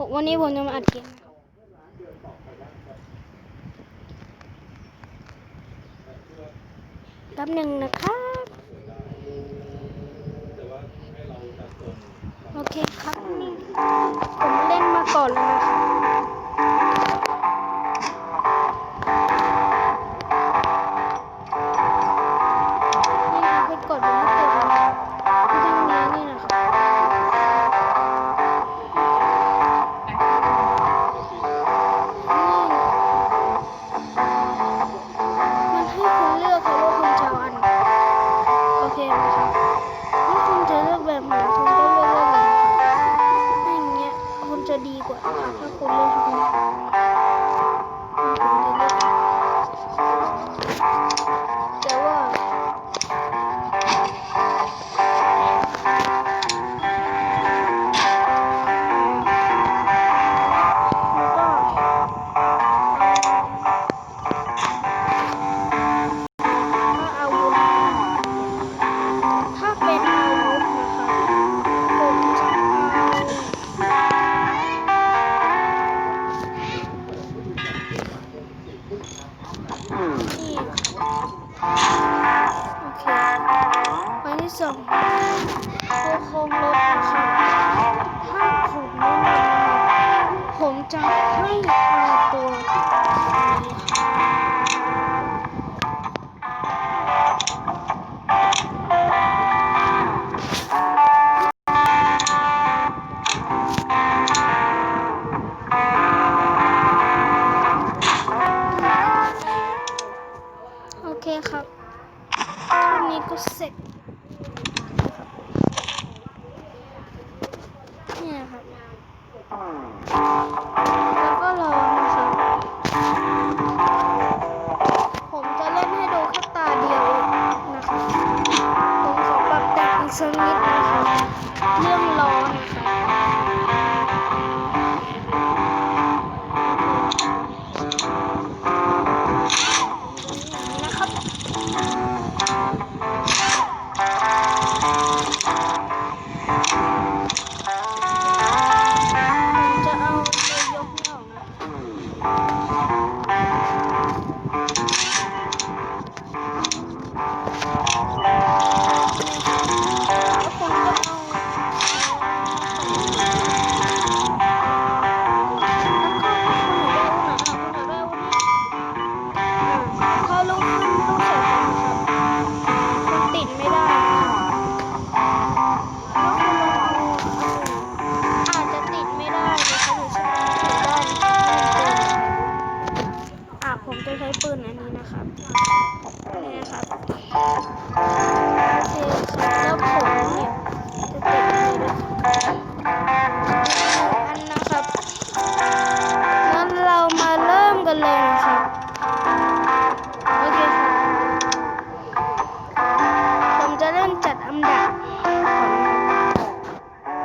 ผมวันนี้ผมจะมาอัดเกมครับหนึ่งนะครับ โอเคครับ ผมเล่นมาก่อนแล้วนะ ครับ ตอนนี้ก็เสร็จ นี่ครับโอเคแล้วผมเนี่ยจะติดที่ด้วยอันนะครับงั้นเรามาเริ่มกันเลยครัโอเคครัผมจะเริ่มจัดอันดับ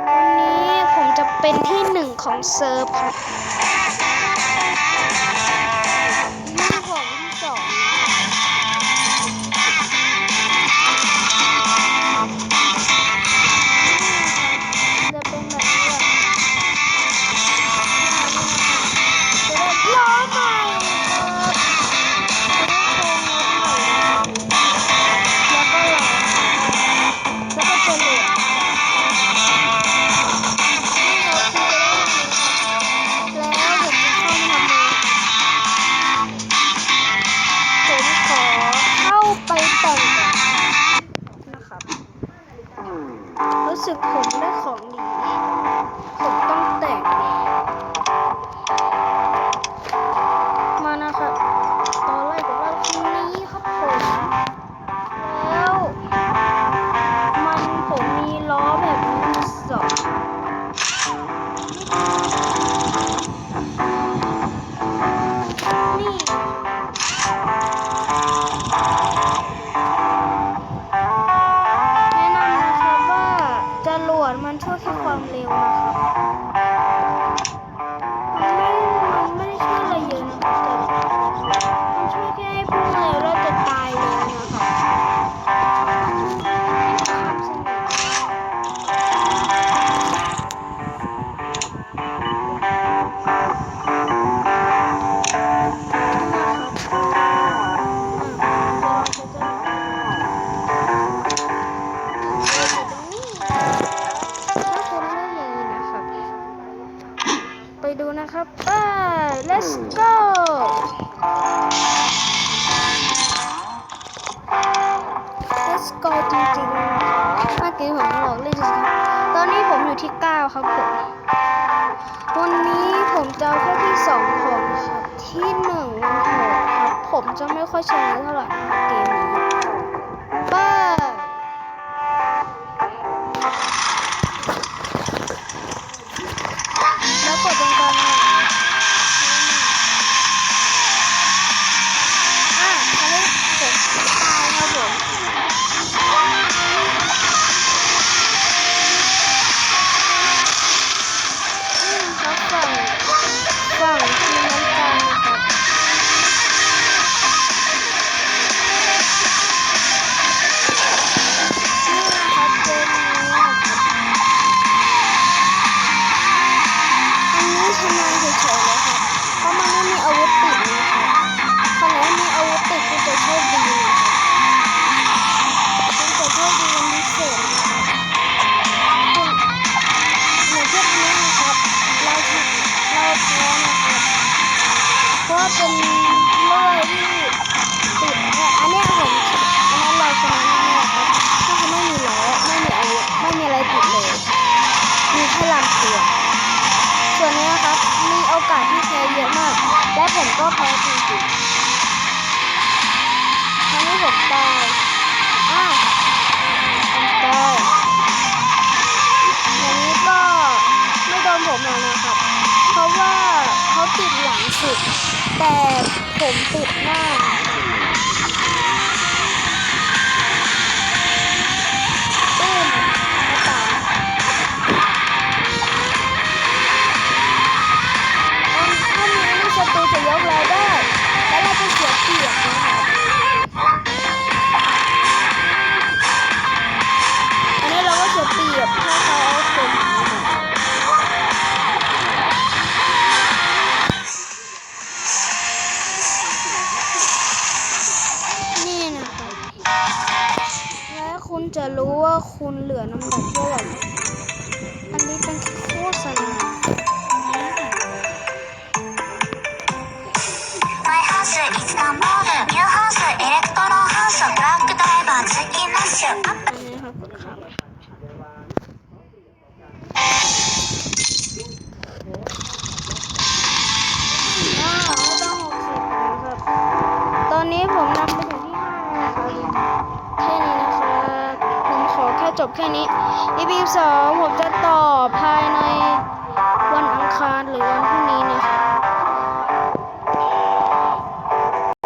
วันนี้ผมจะเป็นที่หนึ่งของเซิร์ฟครั รู้สึกผมได้ของดีผมต้องแต่ง มันช่วแค่ความเร็วนะครับ นะครับไป let's go let's go จริงๆเมื่อกี้ผมหลอกเล่นสิครับ ตอนนี้ผมอยู่ที่ 9 ครับผม วันนี้ผมจะเอาแค่ที่สองคนครับ ที่หนึ่งวันโหดครับ ผมจะไม่ค่อยชนะเท่าไหร่เกมนี้ ครับฝั่งฝั่งทีมน้ำตาลครับนี่นะครับเกมนี้ครับอันนี้ชนะเฉยๆเลยครับเพราะมันไม่มีอาวุธ ว่าเป็นเลื่อยที่ติดเนี่ยอันนี้ผมอันนั้นเราชนะแน่ๆครับก็คือไม่มีล้อไม่มีอาวุธไม่มีอะไรติดเลยมีแค่ลำตัวส่วนนี้นะครับมีโอกาสที่แพ้เยอะมาก และผมก็แพ้จริงๆครั้งนี้ผมตายอ้าวผมตายอย่างนี้ก็ไม่โดนผมหรอกนะครับ เพราะว่า เขาติดหลังสุด แต่ผมติดหน้า จะรู้ว่าคุณเหลือน้ำหนักเท่าไหร่อันนี้เป็นโฆษณาニューハウス、 บแค่นี้ EP สองผมจะตอบภายในวันอังคารหรือวันพรุ่งนี้นะคะ